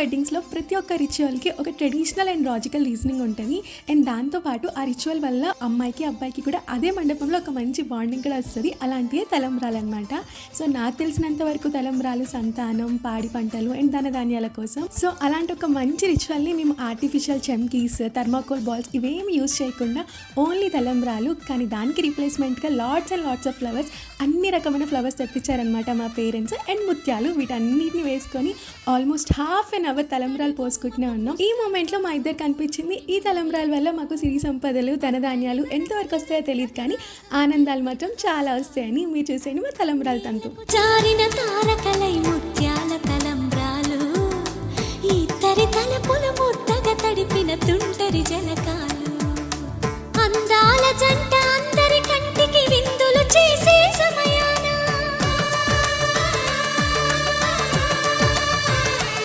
వెడ్డింగ్స్లో ప్రతి ఒక్క రిచువల్కి ఒక ట్రెడిషనల్ అండ్ లాజికల్ రీజనింగ్ ఉంటుంది. అండ్ దాంతోపాటు ఆ రిచువల్ వల్ల అమ్మాయికి అబ్బాయికి కూడా అదే మండపంలో ఒక మంచి బాండింగ్ కూడా వస్తుంది. అలాంటివే తలంబ్రాలు అనమాట సో నాకు తెలిసినంత వరకు తలంబ్రాలు సంతానం పాడి పంటలు అండ్ ధనధాన్యాల కోసం. సో అలాంటి ఒక మంచి రిచువల్ని మేము ఆర్టిఫిషియల్ చెమ్కీస్ థర్మాకోల్ బాల్స్ ఇవేమి యూజ్ చేయకుండా ఓన్లీ తలంబ్రాలు కానీ దానికి రీప్లేస్మెంట్గా lots and lots of flowers అన్ని రకమైన ఫ్లవర్స్ తెప్పించారనమాట మా పేరెంట్స్ అండ్ ముత్యాలు వీటన్నిటిని వేసుకొని ఆల్మోస్ట్ హాఫ్ అన్ అవర్ తలంబ్రాలు పోసుకుంటూనే ఉన్నాం. ఈ మూమెంట్లో మా ఇద్దరు కనిపించింది. ఈ తలంబ్రాల వల్ల మాకు సిరి సంపదలు ధనధాన్యాలు ఎంతవరకు వస్తాయో తెలియదు కానీ ఆనందాలు మాత్రం చాలా వస్తాయని మీరు చూసేయండి మా తలంబ్రాల తంతు. జారిన తారకలై